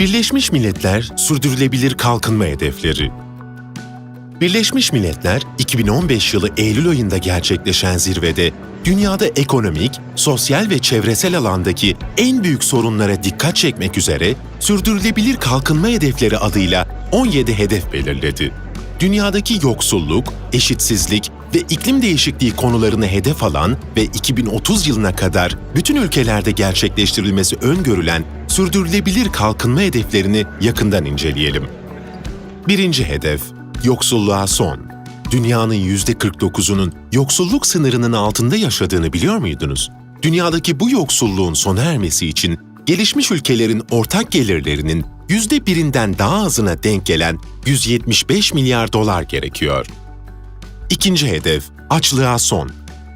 Birleşmiş Milletler Sürdürülebilir Kalkınma Hedefleri Birleşmiş Milletler 2015 yılı Eylül ayında gerçekleşen zirvede dünyada ekonomik, sosyal ve çevresel alandaki en büyük sorunlara dikkat çekmek üzere Sürdürülebilir Kalkınma Hedefleri adıyla 17 hedef belirledi. Dünyadaki yoksulluk, eşitsizlik ve iklim değişikliği konularını hedef alan ve 2030 yılına kadar bütün ülkelerde gerçekleştirilmesi öngörülen sürdürülebilir kalkınma hedeflerini yakından inceleyelim. Birinci hedef, yoksulluğa son. Dünyanın %49'unun yoksulluk sınırının altında yaşadığını biliyor muydunuz? Dünyadaki bu yoksulluğun sona ermesi için gelişmiş ülkelerin ortak gelirlerinin yüzde birinden daha azına denk gelen 175 milyar dolar gerekiyor. İkinci hedef, açlığa son.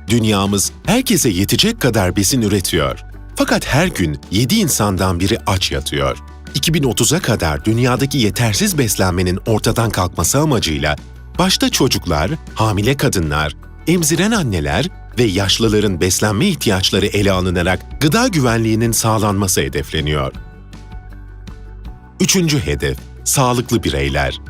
Dünyamız herkese yetecek kadar besin üretiyor. Fakat her gün 7 insandan biri aç yatıyor. 2030'a kadar dünyadaki yetersiz beslenmenin ortadan kalkması amacıyla başta çocuklar, hamile kadınlar, emziren anneler ve yaşlıların beslenme ihtiyaçları ele alınarak gıda güvenliğinin sağlanması hedefleniyor. Üçüncü hedef, sağlıklı bireyler.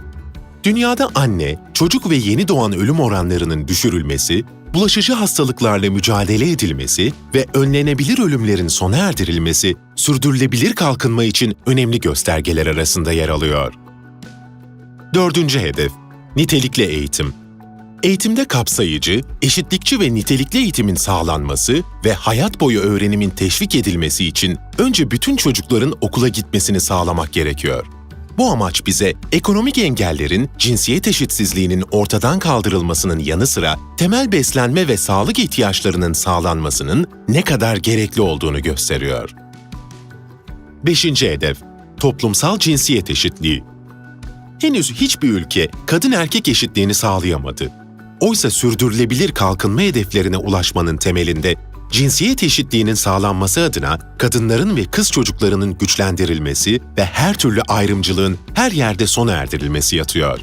Dünyada anne, çocuk ve yeni doğan ölüm oranlarının düşürülmesi, bulaşıcı hastalıklarla mücadele edilmesi ve önlenebilir ölümlerin sona erdirilmesi, sürdürülebilir kalkınma için önemli göstergeler arasında yer alıyor. Dördüncü hedef, nitelikli eğitim. Eğitimde kapsayıcı, eşitlikçi ve nitelikli eğitimin sağlanması ve hayat boyu öğrenimin teşvik edilmesi için önce bütün çocukların okula gitmesini sağlamak gerekiyor. Bu amaç bize ekonomik engellerin, cinsiyet eşitsizliğinin ortadan kaldırılmasının yanı sıra temel beslenme ve sağlık ihtiyaçlarının sağlanmasının ne kadar gerekli olduğunu gösteriyor. Beşinci hedef, toplumsal cinsiyet eşitliği. Henüz hiçbir ülke kadın erkek eşitliğini sağlayamadı. Oysa sürdürülebilir kalkınma hedeflerine ulaşmanın temelinde cinsiyet eşitliğinin sağlanması adına kadınların ve kız çocuklarının güçlendirilmesi ve her türlü ayrımcılığın her yerde sona erdirilmesi yatıyor.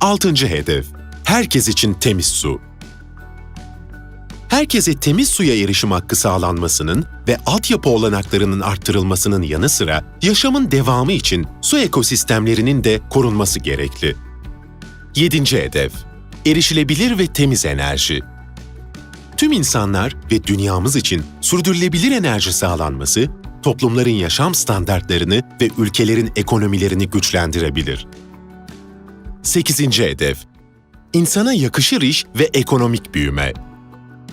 Altıncı hedef, herkes için temiz su. Herkese temiz suya erişim hakkı sağlanmasının ve altyapı olanaklarının arttırılmasının yanı sıra yaşamın devamı için su ekosistemlerinin de korunması gerekli. Yedinci hedef, erişilebilir ve temiz enerji. Tüm insanlar ve dünyamız için sürdürülebilir enerji sağlanması, toplumların yaşam standartlarını ve ülkelerin ekonomilerini güçlendirebilir. 8. hedef İnsana yakışır iş ve ekonomik büyüme.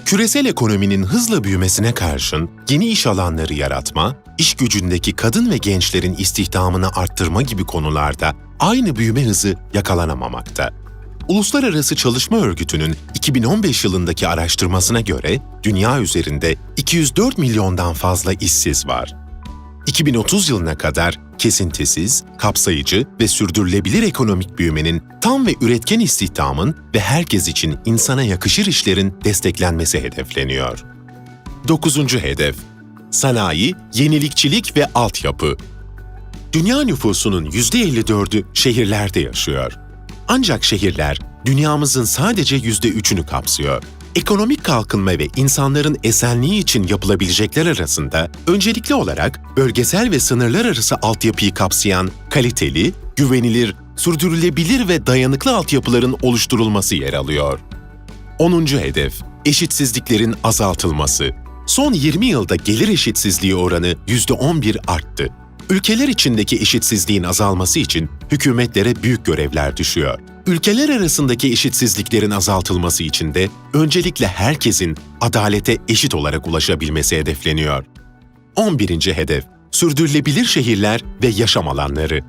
Küresel ekonominin hızla büyümesine karşın yeni iş alanları yaratma, iş gücündeki kadın ve gençlerin istihdamını arttırma gibi konularda aynı büyüme hızı yakalanamamakta. Uluslararası Çalışma Örgütü'nün 2015 yılındaki araştırmasına göre dünya üzerinde 204 milyondan fazla işsiz var. 2030 yılına kadar kesintisiz, kapsayıcı ve sürdürülebilir ekonomik büyümenin tam ve üretken istihdamın ve herkes için insana yakışır işlerin desteklenmesi hedefleniyor. 9. hedef Sanayi, yenilikçilik ve altyapı. Dünya nüfusunun %54'ü şehirlerde yaşıyor. Ancak şehirler dünyamızın sadece %3'ünü kapsıyor. Ekonomik kalkınma ve insanların esenliği için yapılabilecekler arasında öncelikli olarak bölgesel ve sınırlar arası altyapıyı kapsayan kaliteli, güvenilir, sürdürülebilir ve dayanıklı altyapıların oluşturulması yer alıyor. 10. hedef eşitsizliklerin azaltılması. Son 20 yılda gelir eşitsizliği oranı %11 arttı. Ülkeler içindeki eşitsizliğin azalması için hükümetlere büyük görevler düşüyor. Ülkeler arasındaki eşitsizliklerin azaltılması için de öncelikle herkesin adalete eşit olarak ulaşabilmesi hedefleniyor. 11. hedef Sürdürülebilir şehirler ve yaşam alanları.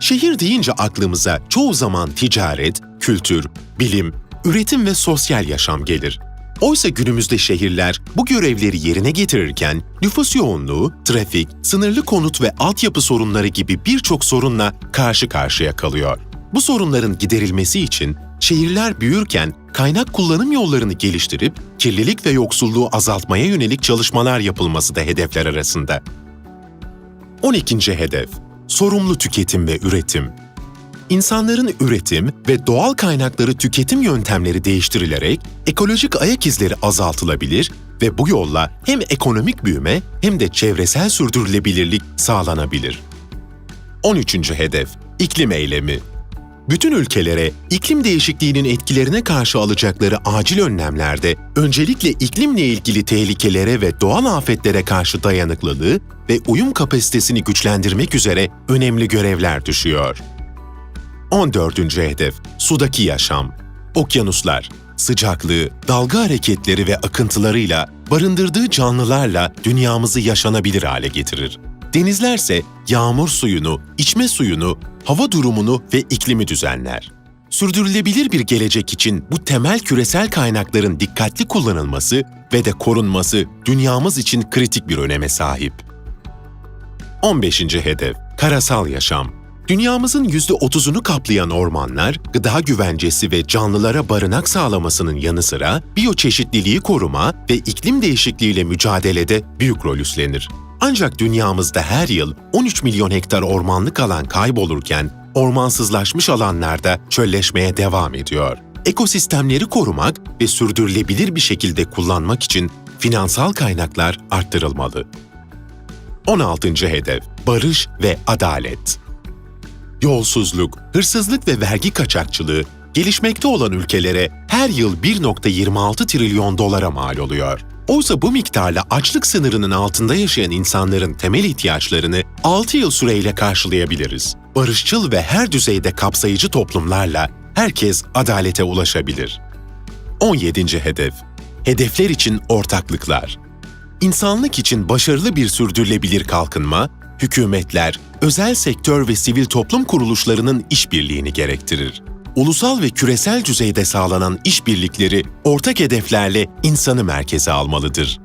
Şehir deyince aklımıza çoğu zaman ticaret, kültür, bilim, üretim ve sosyal yaşam gelir. Oysa günümüzde şehirler bu görevleri yerine getirirken nüfus yoğunluğu, trafik, sınırlı konut ve altyapı sorunları gibi birçok sorunla karşı karşıya kalıyor. Bu sorunların giderilmesi için şehirler büyürken kaynak kullanım yollarını geliştirip kirlilik ve yoksulluğu azaltmaya yönelik çalışmalar yapılması da hedefler arasında. 12. hedef Sorumlu tüketim ve üretim. İnsanların üretim ve doğal kaynakları tüketim yöntemleri değiştirilerek ekolojik ayak izleri azaltılabilir ve bu yolla hem ekonomik büyüme hem de çevresel sürdürülebilirlik sağlanabilir. 13. hedef iklim eylemi. Bütün ülkelere iklim değişikliğinin etkilerine karşı alacakları acil önlemlerde öncelikle iklimle ilgili tehlikelere ve doğal afetlere karşı dayanıklılığı ve uyum kapasitesini güçlendirmek üzere önemli görevler düşüyor. 14. hedef Sudaki yaşam. Okyanuslar, sıcaklığı, dalga hareketleri ve akıntılarıyla barındırdığı canlılarla dünyamızı yaşanabilir hale getirir. Denizlerse yağmur suyunu, içme suyunu, hava durumunu ve iklimi düzenler. Sürdürülebilir bir gelecek için bu temel küresel kaynakların dikkatli kullanılması ve de korunması dünyamız için kritik bir öneme sahip. 15. hedef Karasal yaşam. Dünyamızın %30'unu kaplayan ormanlar, gıda güvencesi ve canlılara barınak sağlamasının yanı sıra biyoçeşitliliği koruma ve iklim değişikliğiyle mücadelede büyük rol üstlenir. Ancak dünyamızda her yıl 13 milyon hektar ormanlık alan kaybolurken ormansızlaşmış alanlarda çölleşmeye devam ediyor. Ekosistemleri korumak ve sürdürülebilir bir şekilde kullanmak için finansal kaynaklar arttırılmalı. 16. hedef Barış ve adalet. Yolsuzluk, hırsızlık ve vergi kaçakçılığı gelişmekte olan ülkelere her yıl 1.26 trilyon dolara mal oluyor. Oysa bu miktarla açlık sınırının altında yaşayan insanların temel ihtiyaçlarını 6 yıl süreyle karşılayabiliriz. Barışçıl ve her düzeyde kapsayıcı toplumlarla herkes adalete ulaşabilir. 17. hedef Hedefler için ortaklıklar. İnsanlık için başarılı bir sürdürülebilir kalkınma, hükümetler, özel sektör ve sivil toplum kuruluşlarının işbirliğini gerektirir. Ulusal ve küresel düzeyde sağlanan işbirlikleri ortak hedeflerle insanı merkeze almalıdır.